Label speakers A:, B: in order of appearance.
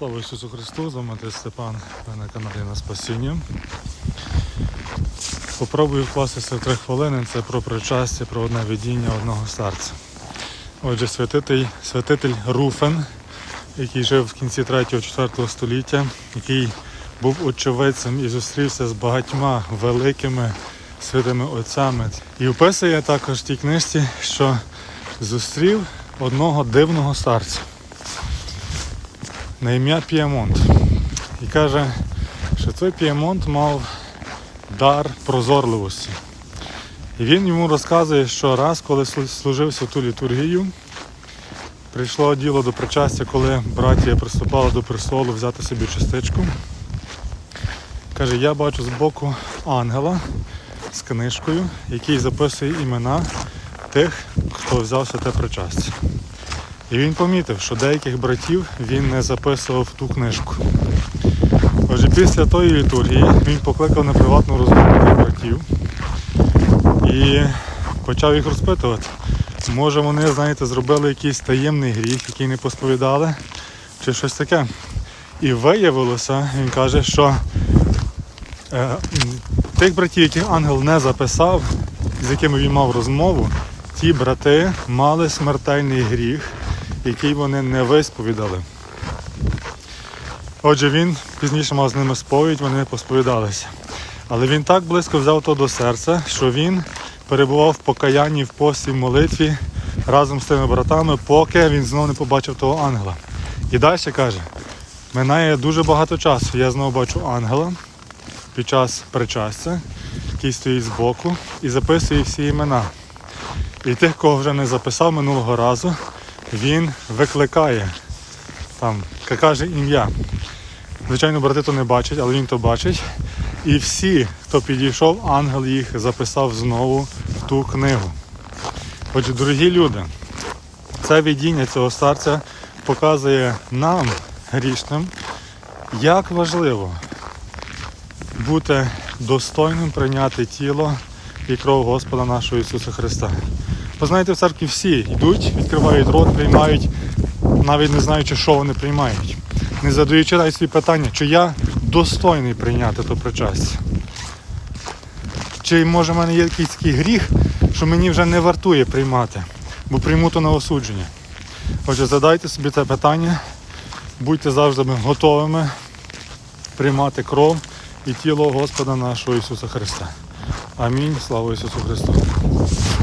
A: Слава Ісусу Христу, з вами Андрій Степан, ви на каналі на Спасіння. Попробую вкластися в три хвилини. Це про причастя, про одне видіння одного серця. Отже, святитель, святитель Руфен, який жив в кінці 3-4 століття, який був очевидцем і зустрівся з багатьма великими святими отцями. І описує також в тій книжці, що зустрів одного дивного старця на ім'я Піемонт. І каже, що цей Піемонт мав дар прозорливості. І він йому розказує, що раз, коли слу- служив святу літургію, прийшло діло до причастя, коли братія приступала до престолу взяти собі частичку. Каже, я бачу збоку ангела з книжкою, який записує імена тих, хто взяв святе причастя. І він помітив, що деяких братів він не записував в ту книжку. Отже, після тої літургії він покликав на приватну розмову братів і почав їх розпитувати. Може вони, знаєте, зробили якийсь таємний гріх, який не посповідали, чи щось таке. І виявилося, він каже, що е, тих братів, яких ангел не записав, з якими він мав розмову, ті брати мали смертельний гріх, який вони не висповідали. Отже, він пізніше мав з ними сповідь, вони посповідалися. Але він так близько взяв то до серця, що він перебував в покаянні в пості в молитві разом з тими братами, поки він знову не побачив того ангела. І далі каже: минає дуже багато часу. Я знову бачу ангела під час причастя, який стоїть збоку, і записує всі імена. І тих, кого вже не записав минулого разу, він викликає там, каже ім'я. Звичайно, брати то не бачать, але він то бачить. І всі, хто підійшов, ангел їх записав знову в ту книгу. Отже, дорогі люди, це видіння цього старця показує нам, грішним, як важливо бути достойним прийняти тіло і кров Господа нашого Ісуса Христа. Ви знаєте, в церкві всі йдуть, відкривають рот, приймають, навіть не знаючи, що вони приймають. Не задаючи навіть собі питання, чи я достойний прийняти то причастя. Чи може в мене є якийсь такий гріх, що мені вже не вартує приймати, бо прийму то на осудження. Отже, задайте собі це питання, будьте завжди готовими приймати кров і тіло Господа нашого Ісуса Христа. Амінь. Слава Ісусу Христу.